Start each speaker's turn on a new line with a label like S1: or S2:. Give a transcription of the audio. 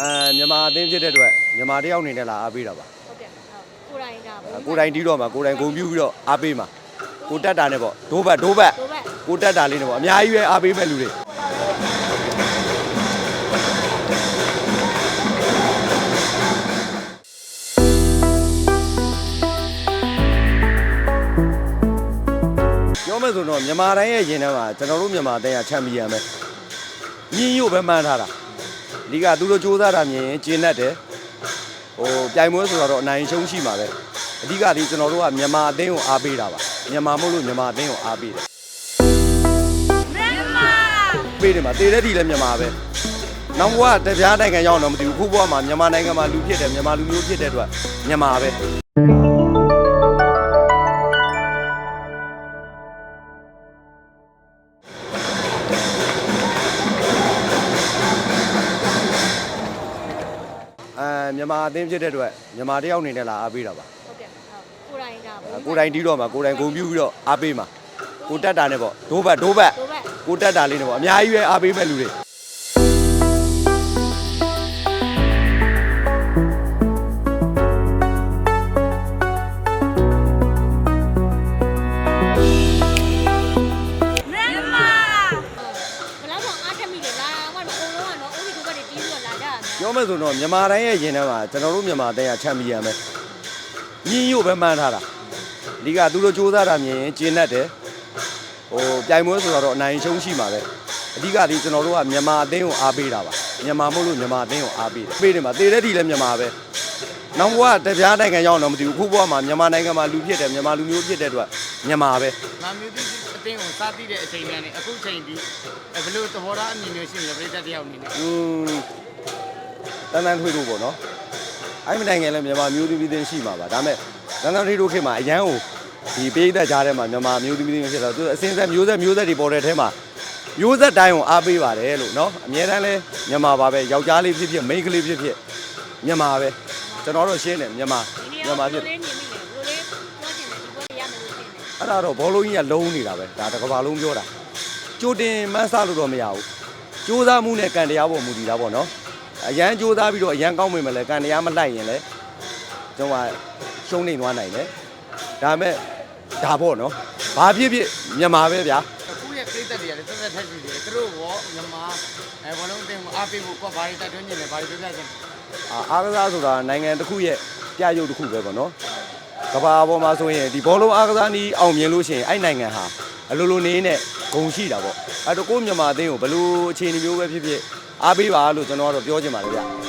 S1: အဲမြန်မာအသင်းဖြစ်တဲ့အတွက်မြန်မာတယောက်အနေနဲ့လာအားပေးတာပါ
S2: ဟုတ်ကဲ့ဟုတ်ကိုယ်တိုင်က
S1: အဲကိုယ်တိုင်တီးတော့မှာကိုယ်တိုင်ဂုံပြူပြီးတော့အားပေးမှာကိုတက်တာနဲ့ပေါ့ဒိုးဘတ်ဒိုးဘတ်
S2: တို့ဘက်
S1: ကိုတက်တာလေးနဲ့ပေါ့အများကြီးပဲအားပေးမဲ့လူတွေပြောမယ်ဆိုတော့မြန်မာတိုင်းရဲ့ရင်ထဲမှာကျွန်တော်တို့မြန်မာအသင်းကချန်ပီယံပဲညင်းညို့ပဲမှန်းထားတာ ဒီကသူတို့စူးစမ်းတာမြင်ရင်ကျင်းတတ်တယ်ဟိုပြိုင်ပွဲဆိုတော့အနိုင်ရှုံးရှိမှာပဲအဓိကဒီကျွန်တော်တို့ကမြန်မာအသင်းကိုအားပေးတာပါမြန်မာမို့လို့မြန်မာအသင်းကိုအားပေးတယ်
S2: မြန်မာ
S1: ပေးတယ်မှာတည်တဲ့ဒီလည်းမြန်မာပဲနောက်ဘဝတပြားနိုင်ငံရောက်တော့မသိဘူးခုဘဝမှာမြန်မာနိုင်ငံမှာလူဖြစ်တယ်မြန်မာလူမျိုးဖြစ်တဲ့အတွက်မြန်မာပဲ မြန်မာအသင်းဖြစ်တဲ့အတွက်မြန်မာတယောက်အနေနဲ့လာအားပေးတာပါ
S2: ဟုတ်ကဲ့ဟုတ်ကိုယ်တိုင်က
S1: အဲကိုယ်တိုင်တီးတော့မှာကိုယ်တိုင်ဂုံပြူပြီးတော့အားပေးမှာကိုတက်တာနဲ့ပေါ့ဒိုးဘတ်ဒိုးဘတ်
S2: တို့ဘက်
S1: ကိုတက်တာလေးနဲ့ပေါ့အများကြီးပဲအားပေးမဲ့လူတွေ ပြောမယ်ဆိုတော့မြန်မာတိုင်းရဲ့ရင်ထဲမှာကျွန်တော်တို့မြန်မာအတိုင်းကချန်ပီယံပဲညင်းညို့ပဲမှန်းထားတာအဓိကသူတို့စူးစမ်းတာမြင်ရင်ကျင်းတတ်တယ်ဟိုပြိုင်ပွဲဆိုတော့အနိုင်ရှုံးရှိမှာပဲအဓိကဒီကျွန်တော်တို့ကမြန်မာအသင်းကိုအားပေးတာပါမြန်မာမို့လို့မြန်မာအသင်းကိုအားပေးတယ်ပေးတယ်မှာတည်တဲ့ဒီလည်းမြန်မာပဲနောက်ဘဝတပြားနိုင်ငံရောက်တော့မသိဘူးခုဘဝမှာမြန်မာနိုင်ငံမှာလူဖြစ်တယ်မြန်မာလူမျိုးဖြစ်တဲ့အတွက်မြန်မာပဲ။
S3: မာမျိုးတိအတင်းကိုစားပြီးတဲ့အချိန်များနေအခုချိန်ဒီဘယ်လိုသဘောထားအမြင်မျိုးရှိနေလဲပြည်သက်တယောက်အနေနဲ့
S1: อืม တန်းတန်းထွေးလို့ပေါ့နော်အဲ့ဒီနိုင်ငံလည်းမြန်မာမျိုးသမီးတင်းရှိမှာပါဒါပေမဲ့တန်းတန်းထွေးလို့ခေတ်မှာအရန်ကိုဒီပေးသက်ကြားထဲမှာမြန်မာမျိုးသမီးတင်းဖြစ်တော့သူအစင်းဆက်မျိုးဆက်မျိုးဆက်တွေပေါ်တဲ့ထဲမှာမျိုးဆက်တိုင်းကိုအားပေးပါတယ်လို့နော်အများတန်းလဲမြန်မာပါပဲယောက်ျားလေးဖြစ်ဖြစ်မိန်းကလေးဖြစ်ဖြစ်မြန်မာပဲကျွန်တော်တို့ရှင်းတယ်မြန်မာ
S2: ဒီနေ့
S1: မြန်မာ
S2: တော့
S1: ဖြစ်
S2: လေးမြင်မိတယ်ဘယ်လိုလေးပြောချင်တယ်ဒီပွဲရမယ်လို့ထင်တယ်
S1: အဲ့ဒါတော့ဘောလုံးကြီးကလုံးနေတာပဲဒါတစ်ကဘာလုံးပြောတာကြိုတင်မန်းစားလို့တော့မရဘူးစူးစမ်းမှုနဲ့ကံတရားပေါ်မူတည်တာပေါ့နော် အရန်စူးစမ်းပြီးတော့အရန်ကောင်းမိမလဲကံတရားမလိုက်ရင်လဲကျွန်တော်ကရှုံးနေသွားနိုင်တယ်ဒါပေမဲ့ဒါပေါ့နော်ဘာဖြစ်ဖြစ်မြန်မာပဲဗျာ
S3: အခုရဲ့ပြည်သက်တွေကလည်းသက်သက်ထက်ရှိတယ်သူတို့ရောမြန်မာအဲဘလုံးအတင်းကိုအားပေးဖို့ကဘာတွေတိုက်တွန်းနေလဲဘာတွေပြောပြချင်လဲ
S1: အာအားကစားဆိုတာနိုင်ငံတစ်ခုရဲ့ပြရုပ်တစ်ခုပဲပေါ့နော်ကမ္ဘာပေါ်မှာဆိုရင်ဒီဘောလုံးအားကစားနည်းအောင်မြင်လို့ရှိရင်အဲ့နိုင်ငံဟာအလိုလိုနေနဲ့ဂုံရှိတာပေါ့အဲ့တော့ကိုယ့်မြန်မာအသင်းကိုဘယ်လိုအခြေအနေမျိုးပဲဖြစ်ဖြစ် အားပေးပါလို့ကျွန်တော်ကတော့ပြောချင်ပါတယ်ဗျ